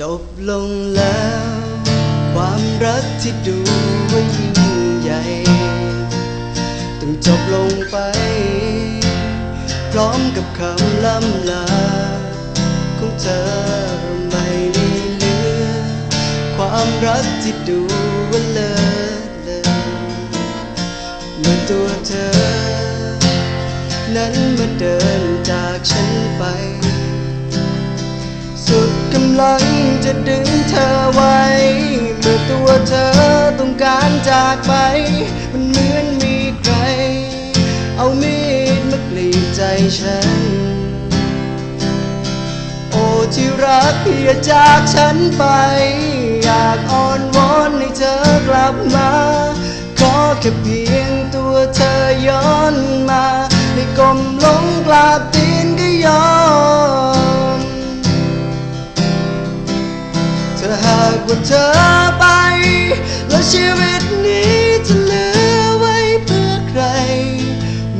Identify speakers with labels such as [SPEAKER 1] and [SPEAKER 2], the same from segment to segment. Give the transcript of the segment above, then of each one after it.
[SPEAKER 1] จบลงแล้ว ความรักที่ดูว่ายิ่งใหญ่ต้องจบลงไป พร้อมกับคำล่ำลาของเธอไม่ได้เหลือ ความรักที่ดูว่าเลิศเลอเมื่อตัวเธอ นั้นมาเดินจากฉันไป กำลังจะดึงเธอไว้ เมื่อตัวเธอต้องการจากไป มันเหมือนมีใคร เอามีดมากรีดใจฉัน โอ้ที่รักอย่าจากฉันไป อยากอ้อน เธอไป แล้วชีวิตนี้จะเหลือไว้เพื่อใคร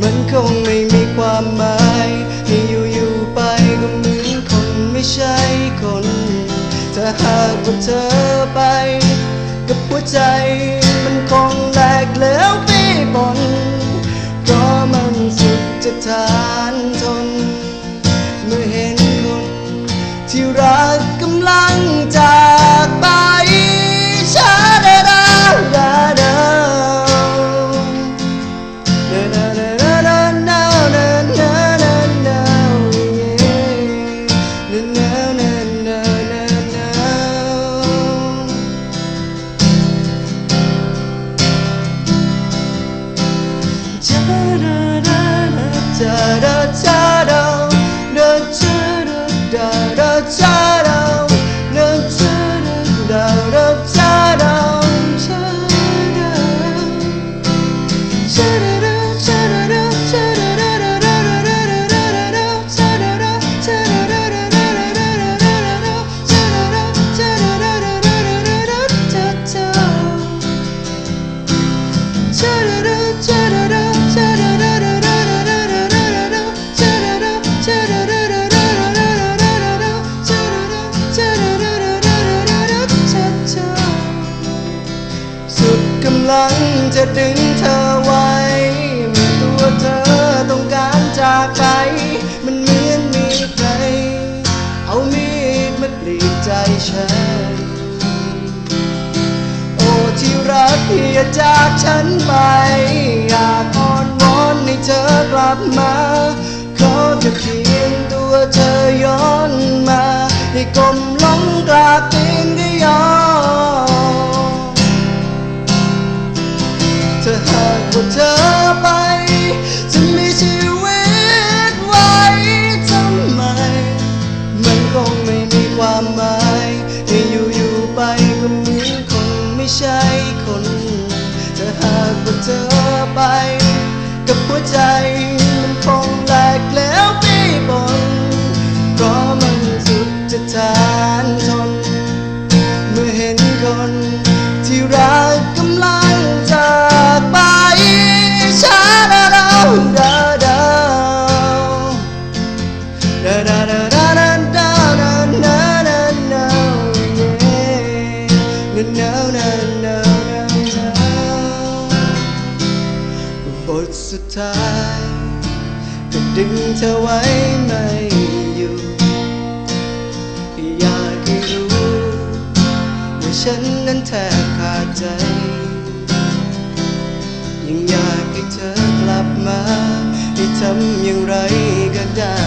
[SPEAKER 1] มันคงไม่มีความหมายให้อยู่อยู่ๆไปก็เหมือนคนไม่ใช่คนถ้าหากว่าเธอไป กับหัวใจมันคงแหลกแล้วไปบนเพราะมันสุดจะทาน ลังจะดึงเธอไว้เมื่อตัวเธอต้องการจากไป มันเหมือนมีใคร เอามีดมากรีดใจฉัน โอ้ที่รักอย่าจากฉันไป อยากอ้อนวอนให้เธอกลับมา สุดท้ายก็ดึงเธอไว้ไม่อยู่ อยากให้รู้ว่าฉันนั้นแทบขาดใจยังอยากให้เธอกลับมาให้ทำอย่างไรก็ได้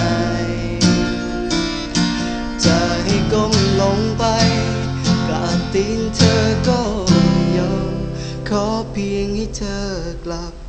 [SPEAKER 1] จะให้ก้มลงไปกราบตีนเธอก็ยอมขอเพียงให้เธอกลับ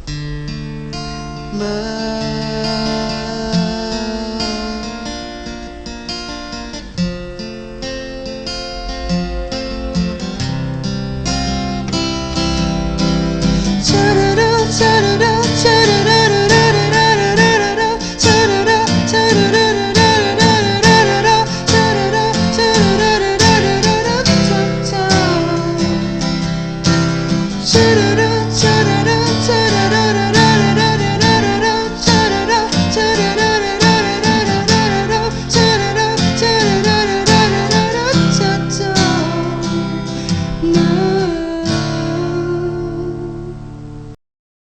[SPEAKER 1] Shoo-doo-doo.